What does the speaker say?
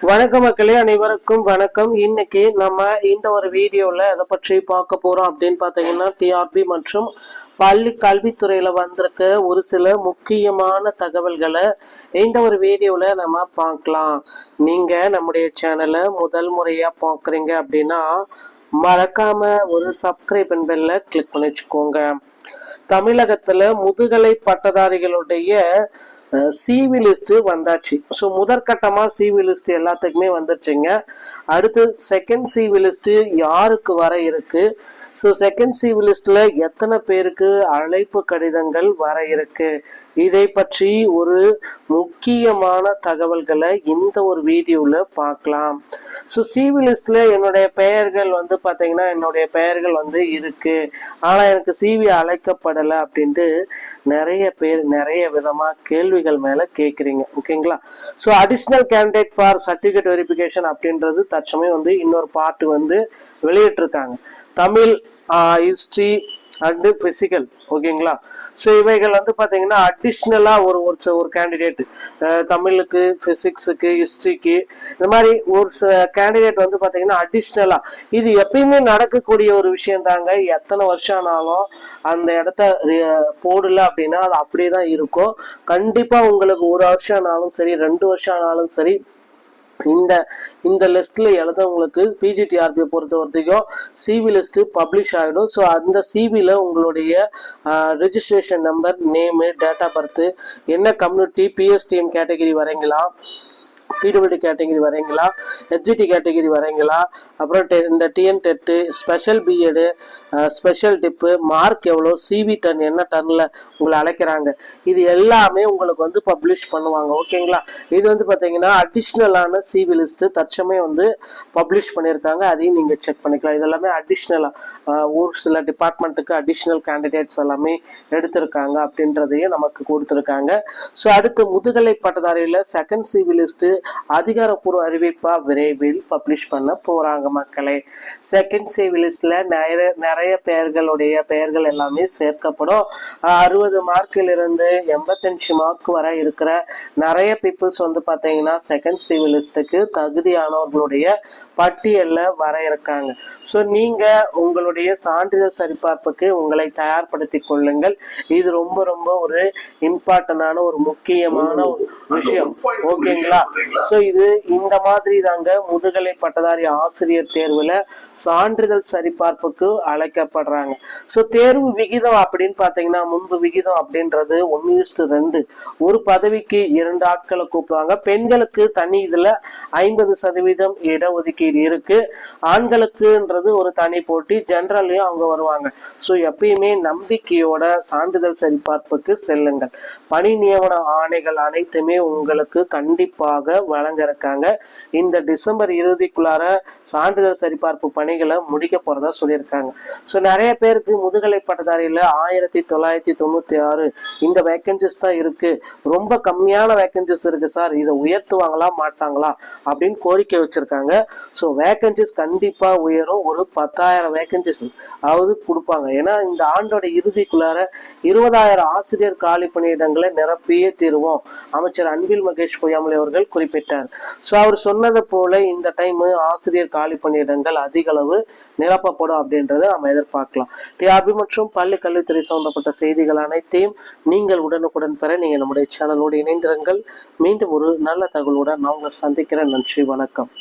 வணக்க மக்களே அனைவருக்கும் வணக்கம். இன்னைக்கு நம்ம இந்த ஒரு வீடியோல எதை பற்றி பார்க்க போறோம் அப்படின்னு பார்த்தீங்கன்னா டிஆர்பி மற்றும் பள்ளி கல்வித்துறையில வந்திருக்க ஒரு சில முக்கியமான தகவல்களை இந்த ஒரு வீடியோல நம்ம பார்க்கலாம். நீங்க நம்முடைய சேனலை முதல் முறையா பார்க்குறீங்க அப்படின்னா மறக்காம ஒரு சப்ஸ்கிரைப் பெல்ல கிளிக் பண்ணி வச்சுக்கோங்க. தமிழகத்துல முதுகலை பட்டதாரிகளுடைய சிவி லிஸ்ட் வந்தாச்சு. ஸோ முதற்கட்டமா சிவி லிஸ்ட் எல்லாத்துக்குமே வந்துருச்சுங்க. அடுத்து செகண்ட் சிவி லிஸ்ட் யாருக்கு வர இருக்கு? ஸோ செகண்ட் சிவி லிஸ்ட்ல எத்தனை பேருக்கு அழைப்பு கடிதங்கள் வர இருக்கு? இதை பற்றி ஒரு முக்கியமான தகவல்களை இந்த ஒரு வீடியோவில் பார்க்கலாம். ஸோ சிவி லிஸ்ட்ல என்னுடைய பெயர்கள் வந்து பார்த்தீங்கன்னா என்னுடைய பெயர்கள் வந்து இருக்கு. ஆனால் எனக்கு சிவி அழைக்கப்படலை அப்படின்ட்டு நிறைய பேர் நிறைய விதமாக கேள்விகள் மேலே கேட்குறீங்க ஓகேங்களா? So additional candidate for certificate verification அப்படின்றது தற்சமயம் வந்து இன்னொரு பாட்டு வந்து வெளியிட்டிருக்காங்க. தமிழ் ஹிஸ்ட்ரி அண்டு பிசிக்கல் ஓகேங்களா? ஸோ இவைகள் வந்து பார்த்தீங்கன்னா அடிஷ்னலாக ஒரு ஒரு ஒரு கேண்டிடேட் தமிழுக்கு ஃபிசிக்ஸுக்கு ஹிஸ்ட்ரிக்கு இந்த மாதிரி ஒரு கேண்டிடேட் வந்து பார்த்தீங்கன்னா அடிஷ்னலாக இது எப்பயுமே நடக்கக்கூடிய ஒரு விஷயம் தாங்க எத்தனை வருஷம் ஆனாலும் அந்த இடத்த போடல அப்படின்னா அது அப்படியே தான் இருக்கும். கண்டிப்பாக உங்களுக்கு ஒரு வருஷம் ஆனாலும் சரி ரெண்டு வருஷம் ஆனாலும் சரி இந்த இந்த லிஸ்ட்ல எழுதவங்களுக்கு பிஜிடிஆர்பியை பொறுத்த வரைக்கும் சிவி லிஸ்ட் பப்ளிஷ் ஆகிடும் ஸோ அந்த சிவியில் உங்களுடைய registration number name date of birth என்ன கம்யூனிட்டி பிஎஸ்டிஎம் கேட்டகரி வரீங்களா பிடபிள்யூடி கேட்டகரி வரீங்களா ஹெச்ஜிடி கேட்டகரி வரீங்களா அப்புறம் டெ- இந்த TN TET special BEd special dip mark எவ்வளோ சிவி டன் என்ன டர்னில் உங்களை அழைக்கிறாங்க. இது எல்லாமே உங்களுக்கு வந்து பப்ளிஷ் பண்ணுவாங்க. ஓகேங்களா இது வந்து பார்த்தீங்கன்னா அடிஷ்னலான சிவி லிஸ்ட்டு தற்சமே வந்து பப்ளிஷ் பண்ணியிருக்காங்க. அதையும் நீங்கள் செக் பண்ணிக்கலாம். இது எல்லாமே அடிஷ்னலாக ஒரு சில டிபார்ட்மெண்ட்டுக்கு அடிஷ்னல் கேண்டிடேட்ஸ் எல்லாமே எடுத்திருக்காங்க அப்படின்றதையும் நமக்கு கொடுத்துருக்காங்க. ஸோ அடுத்து முதுகலை பட்டதாரியில் செகண்ட் சிவி லிஸ்ட்டு அதிகாரப்பூர்வ அறிவிப்பா விரைவில் பப்ளிஷ் பண்ண போறாங்க மக்களே. செகண்ட் சிவி லிஸ்ட்ல நிறைய நிறைய பெயர்களுடைய பெயர்கள் எல்லாமே சேர்க்கப்படும். அறுபது மார்க்கில் இருந்து எண்பத்தஞ்சு மார்க் வரை இருக்கிற நிறைய பீப்புள்ஸ் வந்து பார்த்தீங்கன்னா செகண்ட் சிவி லிஸ்ட்டுக்கு தகுதியானவர்களுடைய பட்டியலில் வர இருக்காங்க. ஸோ நீங்க உங்களுடைய சான்றிதழ் சரிபார்ப்புக்கு உங்களை தயார்படுத்தி கொள்ளுங்கள். இது ரொம்ப ரொம்ப ஒரு இம்பார்ட்டண்டான ஒரு முக்கியமான ஒரு விஷயம். ஓகேங்களா? ஸோ இது இந்த மாதிரி தாங்க முதுகலை பட்டதாரி ஆசிரியர் தேர்வுல சான்றிதழ் சரிபார்ப்புக்கு அழைக்கப்படுறாங்க. ஸோ தேர்வு விகிதம் அப்படின்னு பார்த்தீங்கன்னா முன்பு விகிதம் அப்படின்றது ஒன்று இஸ்டு ரெண்டு. ஒரு பதவிக்கு இரண்டு ஆட்களை கூப்பிடுவாங்க. பெண்களுக்கு தனி இதுல ஐம்பது சதவீதம் இடஒதுக்கீடு இருக்கு. ஆண்களுக்குன்றது ஒரு தனி போட்டி. ஜென்ரல்லையும் அவங்க வருவாங்க. ஸோ எப்பயுமே நம்பிக்கையோட சான்றிதழ் சரிபார்ப்புக்கு செல்லுங்கள். பணி நியமன ஆணைகள் அனைத்துமே உங்களுக்கு கண்டிப்பாக வழங்க இருக்காங்க இந்த டிசம்பர் இறுதிக்குள்ளார சான்றிதழ் சரிபார்ப்பு பணிகளை முடிக்க போறதா சொல்லியிருக்காங்க. ஸோ நிறைய பேருக்கு முதுகலை பட்டதாரியில் ஆயிரத்தி தொள்ளாயிரத்தி தொண்ணூத்தி ஆறு இந்த வேக்கன்சிஸ் தான் இருக்கு. ரொம்ப கம்மியான வேக்கன்சிஸ் இருக்கு சார். இதை உயர்த்துவாங்களா மாட்டாங்களா அப்படின்னு கோரிக்கை வச்சிருக்காங்க. ஸோ வேக்கன்சிஸ் கண்டிப்பா உயரும். ஒரு பத்தாயிரம் வேக்கன்சிஸ் அதாவது கொடுப்பாங்க. ஏன்னா இந்த ஆண்டோட இறுதிக்குள்ளார இருபதாயிரம் ஆசிரியர் காலி பணியிடங்களை நிரப்பியே தீருவோம். அமைச்சர் அன்பில் மகேஷ் பொய்யாமலை அவர்கள் குறிப்பிட்டார். ஸோ அவர் சொன்னது போல இந்த டைம் ஆசிரியர் காலி பணியிடங்கள் அதிக அளவு நிரப்பப்படும் அப்படின்றத நம்ம எதிர்பார்க்கலாம். டிஆர்பி மற்றும் பள்ளி கல்வித்துறை சம்பந்தப்பட்ட செய்திகள் அனைத்தையும் நீங்கள் உடனுக்குடன் பெற நீங்கள் நம்முடைய சேனலோடு இணைந்திருங்கள். மீண்டும் ஒரு நல்ல தகவலுடன் நான் உங்களை சந்திக்கிறேன். நன்றி வணக்கம்.